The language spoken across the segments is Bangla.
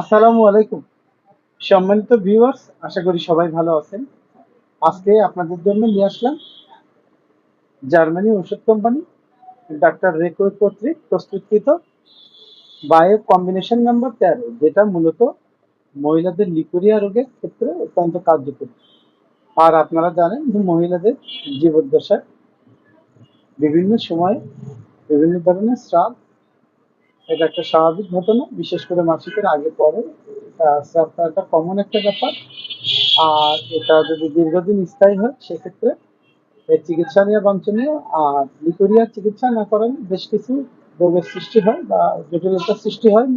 আসসালামু আলাইকুম। সম্মানিত ভিউয়ার্স আশা করি সবাই ভালো আছেন। আজকে আপনাদের জন্য নিয়ে আসলাম জার্মানি ওষুধ কোম্পানি, ডাক্তার রেকো কর্তৃক প্রস্তুতকৃত বায়ো কম্বিনেশন নাম্বার তেরো, যেটা মূলত মহিলাদের লিকুরিয়া রোগের ক্ষেত্রে অত্যন্ত কার্যকরী। আর আপনারা জানেন যে মহিলাদের জীবদ্দশায় বিভিন্ন সময়ে বিভিন্ন ধরনের স্রাব এটা একটা স্বাভাবিক ঘটনা, বিশেষ করে মাসিকের আগে, পরে। এটা একটা কমন একটা ব্যাপার। আর এটা যদি দীর্ঘদিন স্থায়ী হয়, সেক্ষেত্রে এর চিকিৎসা নিয়ে বাঞ্ছনীয়, আর লিকোরিয়ার চিকিৎসা না করেন বেশ কিছু রোগের সৃষ্টি হয় বা জটিলতার সৃষ্টি হয়।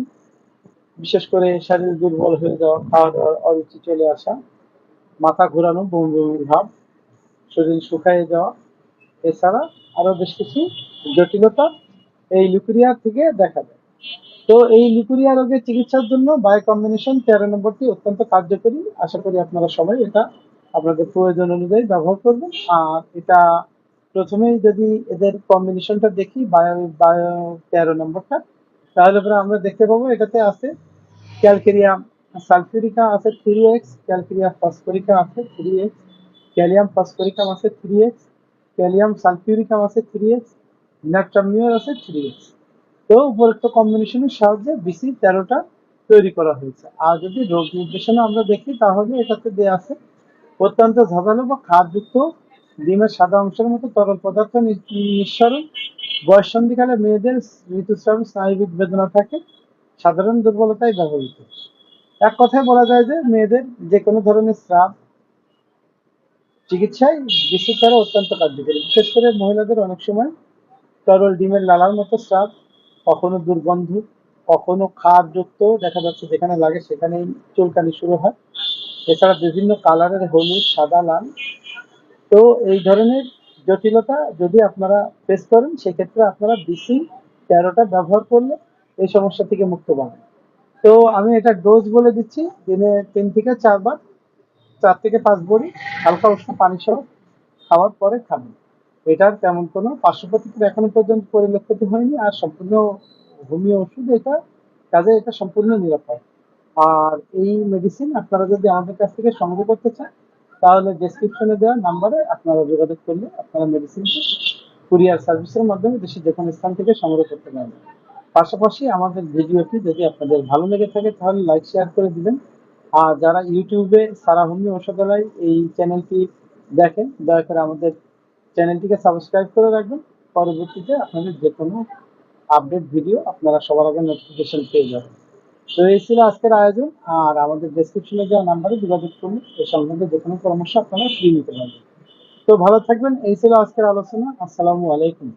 বিশেষ করে শারীর দুর্বল হয়ে যাওয়া, খাওয়া দাওয়ার অরুচি চলে আসা, মাথা ঘোরানো, বমি বমি ভাব, শরীর শুকায় যাওয়া। এছাড়া আরও বেশ কিছু জটিলতা এই লিকুরিয়া থেকে দেখা যায়। তো এই লিকুরিয়া রোগের চিকিৎসার জন্য বায়ো কম্বিনেশন তেরো নম্বরটি অত্যন্ত কার্যকরী। আশা করি আপনারা সবাই এটা আপনাদের প্রয়োজন অনুযায়ী ব্যবহার করবেন। আর এটা প্রথমেই যদি এদের কম্বিনেশনটা দেখি বায়ো বায়ো তেরো নম্বরটা, তাহলে পরে আমরা দেখতে পাবো এটাতে আছে ক্যালকেরিয়া সালফিউরিকা আছে থ্রি এক্স, ক্যালকেরিয়া ফসফরিকা আছে থ্রি এক্স ক্যালিয়াম ফসফরিকাম আছে থ্রি এক্স ক্যালিয়াম সালফিউরিকাম আছে থ্রি এক্স, ন্যাট্রামিওর আছে থ্রি এক্স। তো উপরোক্ত কম্বিনেশনের সাহায্যে বিসি তেরোটা তৈরি করা হয়েছে। আর যদি রোগ নির্দেশনা আমরা দেখি, তাহলে এটাতে দেওয়া আছে, অত্যন্ত ঝাঁঝালো বা খাদযুক্ত ডিমের সাদা অংশের মতো তরল পদার্থ নিঃসরণ। বয়ঃসন্ধিকালে মেয়েদের ঋতুস্রাব বেদনা থাকে, সাধারণ দুর্বলতায় ব্যবহৃত। এক কথায় বলা যায় যে, মেয়েদের যে কোনো ধরনের স্রাব চিকিৎসায় বিসি তেরো অত্যন্ত কার্যকরী। বিশেষ করে মহিলাদের অনেক সময় তরল ডিমের লালার মতো স্রাব কখনো দুর্গন্ধ, কখনো খাদযুক্ত দেখা যাচ্ছে যেখানে লাগে সেখানেই চুলকানি শুরু হয়। এছাড়া বিভিন্ন কালারের হলুদ, সাদা, লাল। তো এই ধরনের জটিলতা যদি আপনারা ফেস করেন, সেক্ষেত্রে আপনারা বিসি তেরোটা ব্যবহার করলে এই সমস্যা থেকে মুক্ত পাবেন। তো আমি এটা ডোজ বলে দিচ্ছি, দিনে তিন থেকে চারবার, চার থেকে পাঁচ বড়ি হালকা উষ্ণ পানি সহ খাওয়ার পরে খাবেন। এটার তেমন কোনো পার্শ্ব প্রতিক্রিয়া এখনও পর্যন্ত পরিলক্ষিত হয়নি আর সম্পূর্ণ হোমিও ওষুধ এটা কাজে এটা সম্পূর্ণ নিরাপদ। আর এই মেডিসিন আপনারা যদি আমাদের কাছ থেকে সংগ্রহ করতে চান, তাহলে ডেসক্রিপশনে দেওয়া নাম্বারে আপনারা যোগাযোগ করলে আপনারা মেডিসিনটি কুরিয়ার সার্ভিসের মাধ্যমে দেশের যে কোনো স্থান থেকে সংগ্রহ করতে পারবেন। পাশাপাশি আমাদের ভিডিওটি যদি আপনাদের ভালো লেগে থাকে, তাহলে লাইক শেয়ার করে দিবেন। আর যারা ইউটিউবে সারা হোমিও ঔষধালয় এই চ্যানেলটি দেখেন, দয়া করে আমাদের চ্যানেলটিকে সাবস্ক্রাইব করে রাখবেন। পরবর্তীতে আপনাদের যে কোনো আপডেট ভিডিও আপনারা সবার আগে নোটিফিকেশন পেয়ে যাবেন। তো এই ছিল আজকের আয়োজন। আর আমাদের ডেসক্রিপশনে দেওয়া নাম্বারে যোগাযোগ করুন। এ সম্বন্ধে যে কোনো পরামর্শ আপনারা ফ্রি নিতে পারবেন। তো ভালো থাকবেন। এই ছিল আজকের আলোচনা। আসসালামু আলাইকুম।